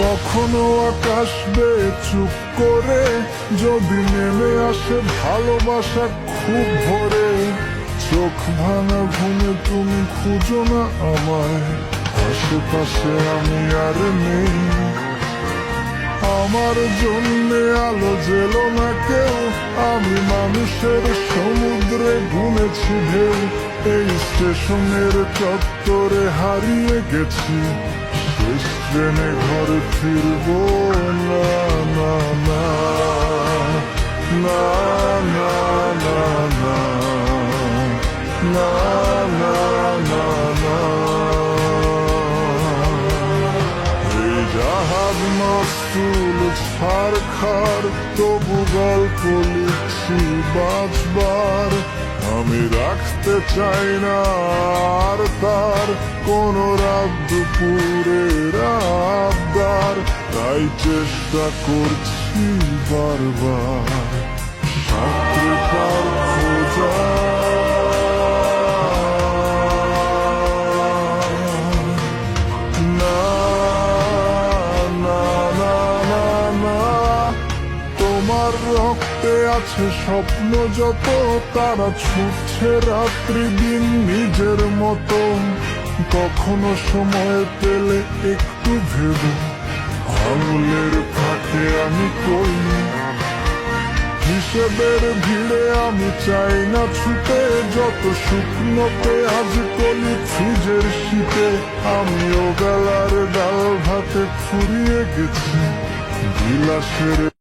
কখনো আকাশ বেয়ে চুপ করে, যদি নেমে আসে ভালোবাসা খুব ভরে। চোখ ভাঙা ঘুমে তুমি খুঁজো না আমায়, আশেপাশে আমি আর নেই। আমার জন্যে আলো জেলো না কেউ, আমি মানুষের সমুদ্রে ঘুমেছি ঢেউ। এই স্টেশনের চত্বরে হারিয়ে গেছি। শেষ ট্রেনে ঘরে ফিরবো না না না না না না না না না না না এই জাহাজ মাস্তুল ছাড় খার তবু গল্প লিখছি বাঁচবার আমি রাখতে চাই না তার কোন রাত দুপুরে আবদার তাই চেষ্টা করছি বারবার। সাঁতরে তোমার রক্তে আছে স্বপ্ন, যত তারা ছুটছে রাত্রি দিন নিজের মতো। কখনো সময় পেলে একটু ভেবে, আঙুলের ফাঁকে আমি কই? হিসেবের ভিড়ে আমি চাই না ছুটে, যত শুকনো পেঁয়াজ কলি ফ্রিজের শীতে, আমিও বেলার ডাল ভাতে ফুরিয়ে গেছি। বিলাসের